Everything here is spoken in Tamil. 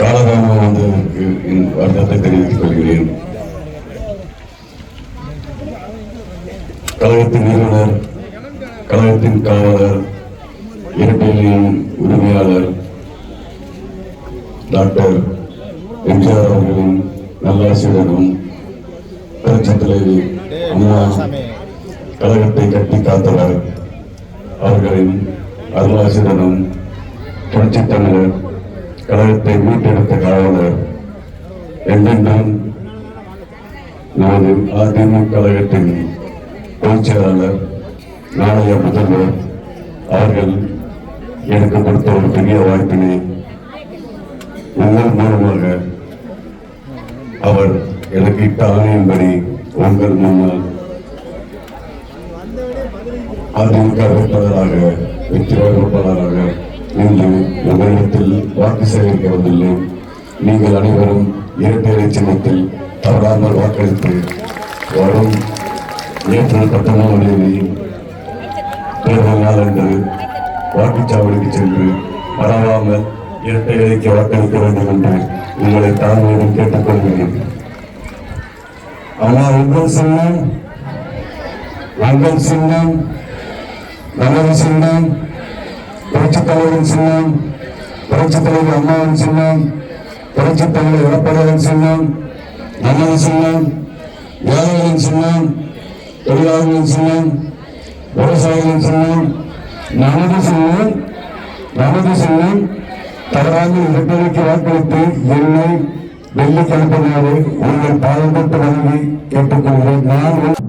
காலகாலமாக வந்து என் வருத்தத்தை தெரிவித்துக் கொள்கிறேன். கழகத்தின் நிறுவனர் கழகத்தின் காவலர் இரட்டையின் உரிமையாளர் டாக்டர் எம்ஜிஆர் அவர்களின் நல்லாசிரியரும் புரட்சி தலைவி அம்மா கழகத்தை கட்டி காத்தவர். அவர்களின் அருளாசிரியரும் புரட்சி தமிழர் கழகத்தை மீட்டெடுத்த காவலர் என்றென்றும் நமது அதிமுக கழகத்தின் பொதுச் செயலாளர் நாளைய முதல்வர் அவர்கள் எனக்கு கொடுத்த ஒரு பெரிய வாய்ப்பினை உங்கள் மூலமாக அவர் எனக்கு இட்ட ஆணையின்படி உங்கள் முன்னால் அதிமுக வேட்பாளராக வெற்றி வேட்பாளராக உங்களிடத்தில் வாக்கு சேகரிக்கவில்லை நீங்கள் அனைவரும் இரட்டை சின்னத்தில் தவறாமல் வாக்களித்து வரும் ஏப்ரல் பத்தொன்பதாம் தேதி தேர்தல் நாளன்று வாக்குச்சாவடிக்கு சென்று மறவாமல் இரட்டை இலைக்கு வாக்களிக்க வேண்டும் என்று உங்களை தாழ்மையுடன் கேட்டுக்கொள்கிறேன். ஆனால் உங்கள் சின்னம் உங்கள் சின்னம் நமது சின்னம். புரட்சித் தலைவரின் சின்னம் புரட்சித் தலைவர் அம்மாவின் சின்னம் புரட்சித் தலைவர் எடப்பாடியின் சின்னம் அண்ணன் சின்னம் ஏழைகளின் சின்னம் தொழிலாளர்களின் சின்னம் விவசாயிகளின் சின்னம் நமது சின்னம் நமது சின்னம் தவறாமல் இரட்டலைக்கு வாக்களித்து என்னை வெள்ளி கலப்பதாறு உங்கள் பாதுகாப்பு வழங்கி கேட்டுக்கொள்கிறேன். நான்